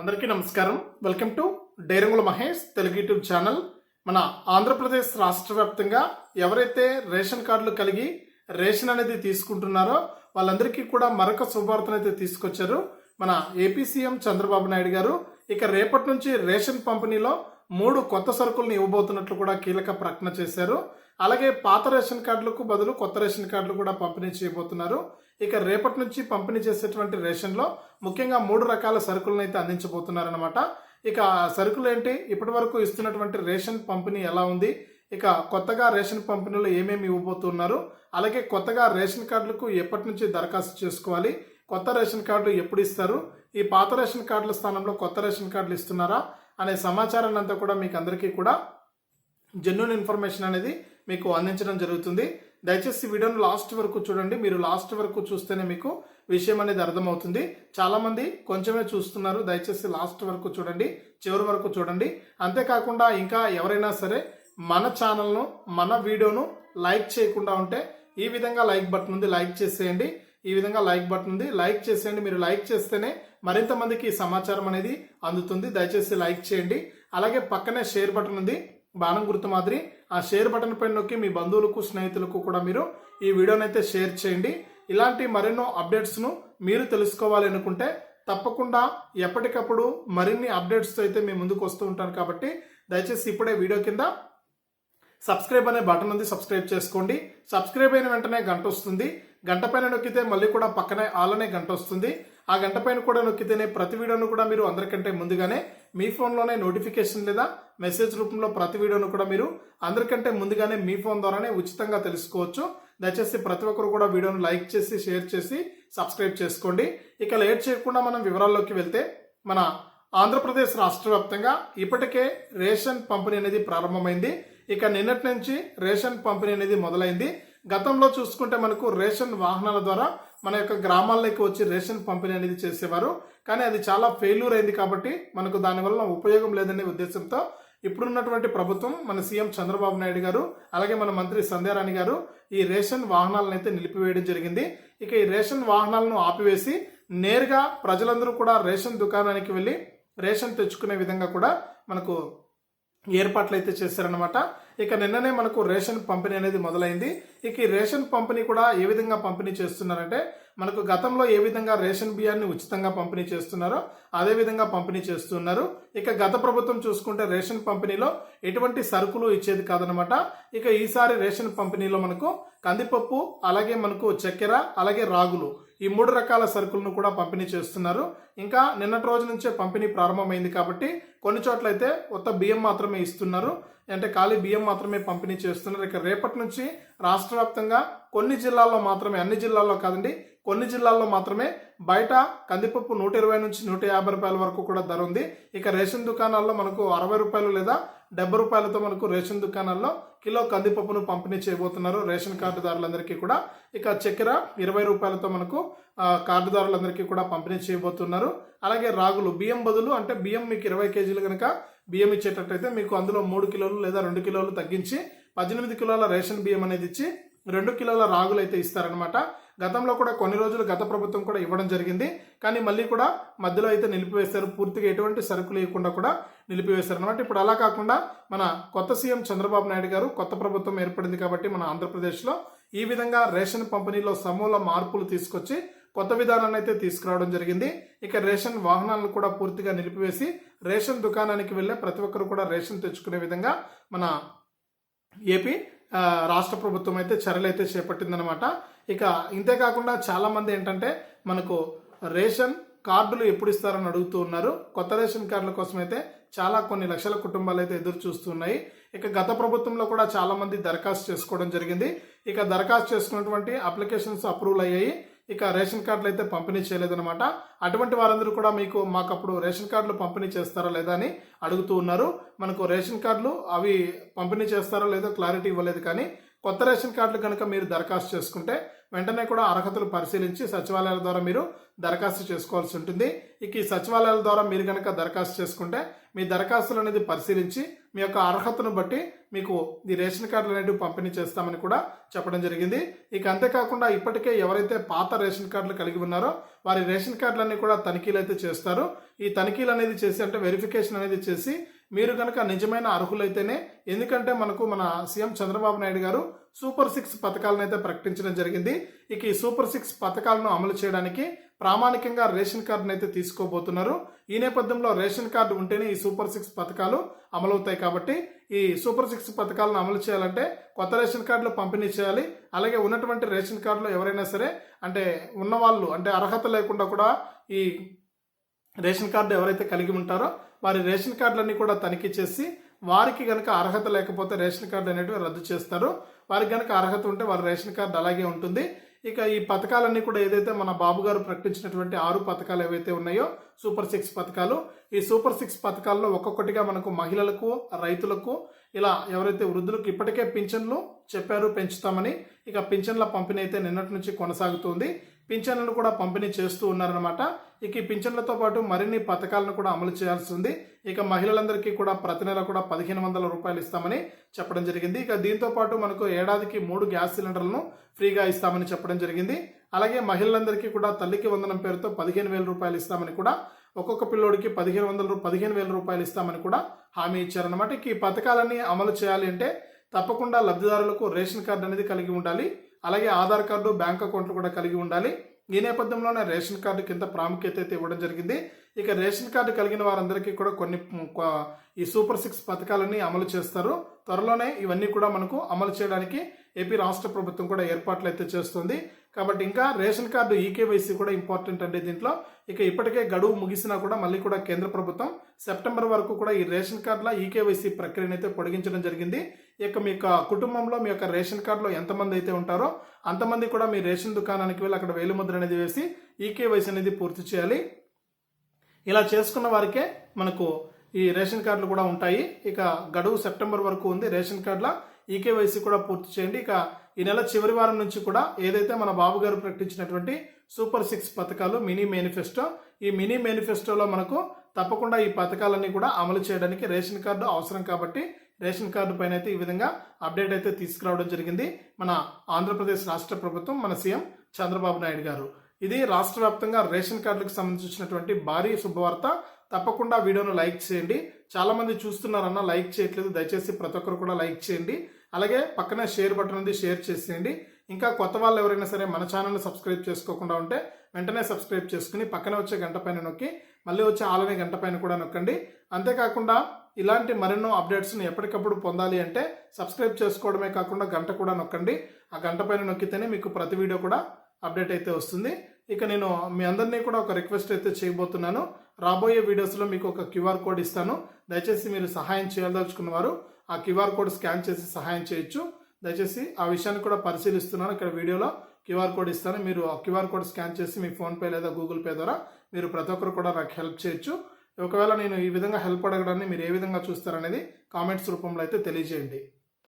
అందరికీ నమస్కారం. Welcome to Dairangula Mahesh Telugu YouTube channel. మన ఆంధ్రప్రదేశ్ రాష్ట్ర వ్యాప్తంగా ఎవరైతే రేషన్ కార్డులు కలిగి రేషన్ అనేది తీసుకుంటున్నారో వాళ్ళందరికీ కూడా మరొక శుభార్తను అయితే తీసుకొచ్చారు. మన ఏపీ సీఎం చంద్రబాబు నాయుడు గారు ఇక రేపటి నుంచి రేషన్ పంపిణీలో మూడు కొత్త సరుకులను ఇవ్వబోతున్నట్లు కూడా కీలక ప్రకటన చేశారు. అలాగే పాత రేషన్ కార్డులకు బదులు కొత్త రేషన్ కార్డులు కూడా పంపిణీ చేయబోతున్నారు. ఇక రేపటి నుంచి పంపిణీ చేసేటువంటి రేషన్లో ముఖ్యంగా మూడు రకాల సరుకులను అయితే అందించబోతున్నారనమాట ఇక సరుకులు ఏంటి? ఇప్పటి వరకు ఇస్తున్నటువంటి రేషన్ పంపిణీ ఎలా ఉంది? ఇక కొత్తగా రేషన్ పంపిణీలో ఏమేమి ఇవ్వబోతున్నారు? అలాగే కొత్తగా రేషన్ కార్డులకు ఎప్పటి నుంచి దరఖాస్తు చేసుకోవాలి? కొత్త రేషన్ కార్డులు ఎప్పుడు ఇస్తారు? ఈ పాత రేషన్ కార్డుల స్థానంలో కొత్త రేషన్ కార్డులు ఇస్తున్నారా? అనే సమాచారాన్ని అంతా కూడా మీకు అందరికీ కూడా జెన్యున్ ఇన్ఫర్మేషన్ అనేది మీకు అందించడం జరుగుతుంది. దయచేసి వీడియోను లాస్ట్ వరకు చూడండి. మీరు లాస్ట్ వరకు చూస్తేనే మీకు విషయం అనేది అర్థమవుతుంది. చాలామంది కొంచెమే చూస్తున్నారు. దయచేసి లాస్ట్ వరకు చూడండి. చివరి వరకు చూడండి. అంతేకాకుండా ఇంకా ఎవరైనా సరే మన ఛానల్ను మన వీడియోను లైక్ చేయకుండా ఉంటే ఈ విధంగా లైక్ బటన్ ఉంది లైక్ చేసేయండి. ఈ విధంగా లైక్ బటన్ ఉంది లైక్ చేసేయండి. మీరు లైక్ చేస్తేనే మరింత మందికి సమాచారం అనేది అందుతుంది. దయచేసి లైక్ చేయండి. అలాగే పక్కనే షేర్ బటన్ ఉంది. బాణం గుర్తు మాదిరి ఆ షేర్ బటన్ పైన నొక్కి మీ బంధువులకు స్నేహితులకు కూడా మీరు ఈ వీడియోనైతే షేర్ చేయండి. ఇలాంటి మరెన్నో అప్డేట్స్ను మీరు తెలుసుకోవాలి అనుకుంటే తప్పకుండా ఎప్పటికప్పుడు మరిన్ని అప్డేట్స్తో అయితే మీ ముందుకు వస్తూ ఉంటాను కాబట్టి దయచేసి ఇప్పుడే వీడియో కింద సబ్స్క్రైబ్ అనే బటన్ ఉంది సబ్స్క్రైబ్ చేసుకోండి. సబ్స్క్రైబ్ అయిన వెంటనే గంట వస్తుంది. గంట పైన నొక్కితే మళ్ళీ కూడా పక్కనే ఆలనే గంట వస్తుంది. ఆ గంట పైన కూడా నొక్కితేనే ప్రతి వీడియోను కూడా మీరు అందరికంటే ముందుగానే మీ ఫోన్లోనే నోటిఫికేషన్ లేదా మెసేజ్ రూపంలో ప్రతి వీడియోను కూడా మీరు అందరికంటే ముందుగానే మీ ఫోన్ ద్వారానే ఉచితంగా తెలుసుకోవచ్చు. దయచేసి ప్రతి ఒక్కరు కూడా వీడియోను లైక్ చేసి షేర్ చేసి సబ్స్క్రైబ్ చేసుకోండి. ఇక లేట్ చేయకుండా మనం వివరాల్లోకి వెళ్తే మన ఆంధ్రప్రదేశ్ రాష్ట్ర వ్యాప్తంగా ఇప్పటికే రేషన్ పంపిణీ అనేది ప్రారంభమైంది. ఇక నిన్నటి నుంచి రేషన్ పంపిణీ అనేది మొదలైంది. గతంలో చూసుకుంటే మనకు రేషన్ వాహనాల ద్వారా మన యొక్క గ్రామాల్లోకి వచ్చి రేషన్ పంపిణీ అనేది చేసేవారు. కానీ అది చాలా ఫెయిల్యూర్ అయింది కాబట్టి మనకు దానివల్ల ఉపయోగం లేదనే ఉద్దేశంతో ఇప్పుడున్నటువంటి ప్రభుత్వం మన సీఎం చంద్రబాబు నాయుడు గారు అలాగే మన మంత్రి సంధ్యారాణి గారు ఈ రేషన్ వాహనాలను అయితే నిలిపివేయడం జరిగింది. ఇక ఈ రేషన్ వాహనాలను ఆపివేసి నేరుగా ప్రజలందరూ కూడా రేషన్ దుకాణానికి వెళ్ళి రేషన్ తెచ్చుకునే విధంగా కూడా మనకు ఏర్పాట్లు అయితే చేశారనమాట ఇక నిన్ననే మనకు రేషన్ పంపిణీ అనేది మొదలైంది. ఇక ఈ రేషన్ పంపిణీ కూడా ఏ విధంగా పంపిణీ చేస్తున్నారంటే మనకు గతంలో ఏ విధంగా రేషన్ బియ్యాన్ని ఉచితంగా పంపిణీ చేస్తున్నారో అదే విధంగా పంపిణీ చేస్తున్నారు. ఇక గత ప్రభుత్వం చూసుకుంటే రేషన్ పంపిణీలో ఎటువంటి సరుకులు ఇచ్చేది కాదనమాట ఇక ఈసారి రేషన్ పంపిణీలో మనకు కందిపప్పు అలాగే మనకు చక్కెర అలాగే రాగులు ఈ మూడు రకాల సరుకులను కూడా పంపిణీ చేస్తున్నారు. ఇంకా నిన్నటి రోజు నుంచే పంపిణీ ప్రారంభమైంది కాబట్టి కొన్ని చోట్ల అయితే కొత్త బియ్యం మాత్రమే ఇస్తున్నారు. అంటే ఖాళీ బియ్యం మాత్రమే పంపిణీ చేస్తున్నారు. ఇక రేపటి నుంచి రాష్ట్ర వ్యాప్తంగా కొన్ని జిల్లాల్లో మాత్రమే అన్ని జిల్లాల్లో కాదండి కొన్ని జిల్లాల్లో మాత్రమే బయట కందిపప్పు నూట ఇరవై నుంచి నూట యాభై రూపాయల వరకు కూడా ధర ఉంది. ఇక రేషన్ దుకాణాల్లో మనకు అరవై రూపాయలు లేదా డెబ్బై రూపాయలతో మనకు రేషన్ దుకాణాల్లో కిలో కందిపప్పును పంపిణీ చేయబోతున్నారు రేషన్ కార్డుదారులందరికీ కూడా. ఇక చక్కెర ఇరవై రూపాయలతో మనకు కార్డుదారులందరికీ కూడా పంపిణీ చేయబోతున్నారు. అలాగే రాగులు బియ్యం బదులు అంటే బియ్యం మీకు ఇరవై కేజీలు కనుక బియ్యం ఇచ్చేటట్టయితే మీకు అందులో మూడు కిలోలు లేదా రెండు కిలోలు తగ్గించి పద్దెనిమిది కిలోల రేషన్ బియ్యం అనేది ఇచ్చి రెండు కిలోల రాగులు అయితే ఇస్తారనమాట గతంలో కూడా కొన్ని రోజులు గత ప్రభుత్వం కూడా ఇవ్వడం జరిగింది. కానీ మళ్ళీ కూడా మధ్యలో అయితే నిలిపివేశారు. పూర్తిగా ఎటువంటి సరుకులు ఇవ్వకుండా కూడా నిలిపివేశారు అనమాట ఇప్పుడు అలా కాకుండా మన కొత్త సీఎం చంద్రబాబు నాయుడు గారు కొత్త ప్రభుత్వం ఏర్పడింది కాబట్టి మన ఆంధ్రప్రదేశ్లో ఈ విధంగా రేషన్ పంపిణీలో సమూల మార్పులు తీసుకొచ్చి కొత్త విధానాన్ని అయితే తీసుకురావడం జరిగింది. ఇక రేషన్ వాహనాలను కూడా పూర్తిగా నిలిపివేసి రేషన్ దుకాణానికి వెళ్ళే ప్రతి ఒక్కరు కూడా రేషన్ తెచ్చుకునే విధంగా మన ఏపీ రాష్ట్ర ప్రభుత్వం అయితే చర్యలు అయితే చేపట్టిందనమాట ఇక ఇంతే కాకుండా ఏంటంటే మనకు రేషన్ కార్డులు ఎప్పుడు ఇస్తారని అడుగుతూ ఉన్నారు. కొత్త రేషన్ కార్డుల కోసం అయితే చాలా కొన్ని లక్షల కుటుంబాలు అయితే ఎదురు చూస్తున్నాయి. ఇక గత ప్రభుత్వంలో కూడా చాలామంది దరఖాస్తు చేసుకోవడం జరిగింది. ఇక దరఖాస్తు చేసుకున్నటువంటి అప్లికేషన్స్ అప్రూవల్ అయ్యాయి. ఇక రేషన్ కార్డులు అయితే పంపిణీ చేయలేదన్నమాట. అటువంటి వారందరూ కూడా మీకు మాకు అప్పుడు రేషన్ కార్డులు పంపిణీ చేస్తారా లేదా అని అడుగుతూ ఉన్నారు. మనకు రేషన్ కార్డులు అవి పంపిణీ చేస్తారో లేదో క్లారిటీ ఇవ్వలేదు కానీ కొత్త రేషన్ కార్డులు కనుక మీరు దరఖాస్తు చేసుకుంటే వెంటనే కూడా అర్హతలు పరిశీలించి సచివాలయాల ద్వారా మీరు దరఖాస్తు చేసుకోవాల్సి ఉంటుంది. ఇక ఈ సచివాలయాల ద్వారా మీరు కనుక దరఖాస్తు చేసుకుంటే మీ దరఖాస్తులు అనేది పరిశీలించి మీ యొక్క అర్హతను బట్టి మీకు ఈ రేషన్ కార్డులు అనేటివి పంపిణీ చేస్తామని కూడా చెప్పడం జరిగింది. ఇక అంతేకాకుండా ఇప్పటికే ఎవరైతే పాత రేషన్ కార్డులు కలిగి ఉన్నారో వారి రేషన్ కార్డులన్నీ కూడా తనిఖీలు అయితే చేస్తారు. ఈ తనిఖీలు అనేది చేసి అంటే వెరిఫికేషన్ అనేది చేసి మీరు కనుక నిజమైన అర్హులైతేనే ఎందుకంటే మనకు మన సీఎం చంద్రబాబు నాయుడు గారు సూపర్ సిక్స్ పథకాలను అయితే ప్రకటించడం జరిగింది. ఇక ఈ సూపర్ సిక్స్ పథకాలను అమలు చేయడానికి ప్రామాణికంగా రేషన్ కార్డును అయితే తీసుకోబోతున్నారు. ఈ నేపథ్యంలో రేషన్ కార్డు ఉంటేనే ఈ సూపర్ సిక్స్ పథకాలు అమలవుతాయి కాబట్టి ఈ సూపర్ సిక్స్ పథకాలను అమలు చేయాలంటే కొత్త రేషన్ కార్డులు పంపిణీ చేయాలి. అలాగే ఉన్నటువంటి రేషన్ కార్డులో ఎవరైనా సరే అంటే ఉన్నవాళ్ళు అంటే అర్హత లేకుండా కూడా ఈ రేషన్ కార్డు ఎవరైతే కలిగి ఉంటారో వారి రేషన్ కార్డులన్నీ కూడా తనిఖీ చేసి వారికి గనక అర్హత లేకపోతే రేషన్ కార్డు అనేటివి రద్దు చేస్తారు. వారికి గనక అర్హత ఉంటే వారి రేషన్ కార్డు అలాగే ఉంటుంది. ఇక ఈ పథకాలన్నీ కూడా ఏదైతే మన బాబు గారు ప్రకటించినటువంటి ఆరు పథకాలు ఏవైతే ఉన్నాయో సూపర్ సిక్స్ పథకాలు ఈ సూపర్ సిక్స్ పథకాల్లో ఒక్కొక్కటిగా మనకు మహిళలకు రైతులకు ఇలా ఎవరైతే వృద్ధులకు ఇప్పటికే పింఛన్లు చెప్పారు పెంచుతామని ఇక పింఛన్ల పంపిణీ అయితే నిన్నటి నుంచి కొనసాగుతుంది. పింఛన్లను కూడా పంపిణీ చేస్తూ ఉన్నారనమాట ఇక ఈ పింఛన్లతో పాటు మరిన్ని పథకాలను కూడా అమలు చేయాల్సి ఉంది. ఇక మహిళలందరికీ కూడా ప్రతి నెల కూడా పదిహేను వందల రూపాయలు ఇస్తామని చెప్పడం జరిగింది. ఇక దీంతో పాటు మనకు ఏడాదికి మూడు గ్యాస్ సిలిండర్లను ఫ్రీగా ఇస్తామని చెప్పడం జరిగింది. అలాగే మహిళలందరికీ కూడా తల్లికి వందనం పేరుతో పదిహేను వేల రూపాయలు ఇస్తామని కూడా ఒక్కొక్క పిల్లోడికి పదిహేను వందల పదిహేను వేల రూపాయలు ఇస్తామని కూడా హామీ ఇచ్చారనమాట ఈ పథకాలన్నీ అమలు చేయాలి అంటే తప్పకుండా లబ్ధిదారులకు రేషన్ కార్డు అనేది కలిగి ఉండాలి. అలాగే ఆధార్ కార్డు బ్యాంక్ అకౌంట్లు కూడా కలిగి ఉండాలి. ఈ నేపథ్యంలోనే రేషన్ కార్డు కింద ప్రాముఖ్యత అయితే ఇవ్వడం జరిగింది. ఇక రేషన్ కార్డు కలిగిన వారందరికీ కూడా కొన్ని ఈ సూపర్ సిక్స్ పథకాలన్నీ అమలు చేస్తారు. త్వరలోనే ఇవన్నీ కూడా మనకు అమలు చేయడానికి ఏపీ రాష్ట్ర ప్రభుత్వం కూడా ఏర్పాట్లు అయితే చేస్తుంది. కాబట్టి ఇంకా రేషన్ కార్డు ఈకేవైసీ కూడా ఇంపార్టెంట్ అండి దీంట్లో. ఇక ఇప్పటికే గడువు ముగిసినా కూడా మళ్ళీ కూడా కేంద్ర ప్రభుత్వం సెప్టెంబర్ వరకు కూడా ఈ రేషన్ కార్డుల ఈకేవైసీ ప్రక్రియను అయితే పొడిగించడం జరిగింది. ఇక మీ యొక్క కుటుంబంలో మీ యొక్క రేషన్ కార్డులో ఎంతమంది అయితే ఉంటారో అంతమంది కూడా మీ రేషన్ దుకాణానికి వెళ్ళి అక్కడ వేలిముద్ర అనేది వేసి ఈకేవైసీ అనేది పూర్తి చేయాలి. ఇలా చేసుకున్న వారికే మనకు ఈ రేషన్ కార్డులు కూడా ఉంటాయి. ఇక గడువు సెప్టెంబర్ వరకు ఉంది. రేషన్ కార్డుల ఈకేవైసీ కూడా పూర్తి చేయండి. ఇక ఈ నెల చివరి వారం నుంచి కూడా ఏదైతే మన బాబు గారు ప్రకటించినటువంటి సూపర్ సిక్స్ పథకాలు మినీ మేనిఫెస్టో ఈ మినీ మేనిఫెస్టోలో మనకు తప్పకుండా ఈ పథకాలన్నీ కూడా అమలు చేయడానికి రేషన్ కార్డు అవసరం కాబట్టి రేషన్ కార్డు పైన అయితే ఈ విధంగా అప్డేట్ అయితే తీసుకురావడం జరిగింది. మన ఆంధ్రప్రదేశ్ రాష్ట్ర ప్రభుత్వం మన సీఎం చంద్రబాబు నాయుడు గారు. ఇది రాష్ట్ర వ్యాప్తంగా రేషన్ కార్డులకు సంబంధించినటువంటి భారీ శుభవార్త. తప్పకుండా వీడియోను లైక్ చేయండి. చాలామంది చూస్తున్నారన్న లైక్ చేయట్లేదు. దయచేసి ప్రతి ఒక్కరు కూడా లైక్ చేయండి. అలాగే పక్కనే షేర్ బటన్ ఉంది షేర్ చేసేయండి. ఇంకా కొత్త వాళ్ళు ఎవరైనా సరే మన ఛానల్ని సబ్స్క్రైబ్ చేసుకోకుండా ఉంటే వెంటనే సబ్స్క్రైబ్ చేసుకుని పక్కనే వచ్చే గంట పైన నొక్కి మళ్ళీ వచ్చే ఆలనే గంట పైన కూడా నొక్కండి. అంతేకాకుండా ఇలాంటి మరెన్నో అప్డేట్స్ని ఎప్పటికప్పుడు పొందాలి అంటే సబ్స్క్రైబ్ చేసుకోవడమే కాకుండా గంట కూడా నొక్కండి. ఆ గంట పైన నొక్కితేనే మీకు ప్రతి వీడియో కూడా అప్డేట్ అయితే వస్తుంది. ఇక నేను మీ అందరినీ కూడా ఒక రిక్వెస్ట్ అయితే చేయబోతున్నాను. రాబోయే వీడియోస్లో మీకు ఒక క్యూఆర్ కోడ్ ఇస్తాను. దయచేసి మీరు సహాయం చేయదలుచుకున్న వారు ఆ క్యూఆర్ కోడ్ స్కాన్ చేసి సహాయం చేయొచ్చు. దయచేసి ఆ విషయాన్ని కూడా పరిశీలిస్తున్నాను ఇక్కడ వీడియోలో. క్యూఆర్ కోడ్ ఇస్తాను. మీరు ఆ క్యూఆర్ కోడ్ స్కాన్ చేసి మీ ఫోన్పే లేదా గూగుల్ పే ద్వారా మీరు ప్రతి ఒక్కరు కూడా నాకు హెల్ప్ చేయొచ్చు. ఒకవేళ నేను ఈ విధంగా హెల్ప్ అడగడాన్ని మీరు ఏ విధంగా చూస్తారనేది కామెంట్స్ రూపంలో అయితే తెలియజేయండి.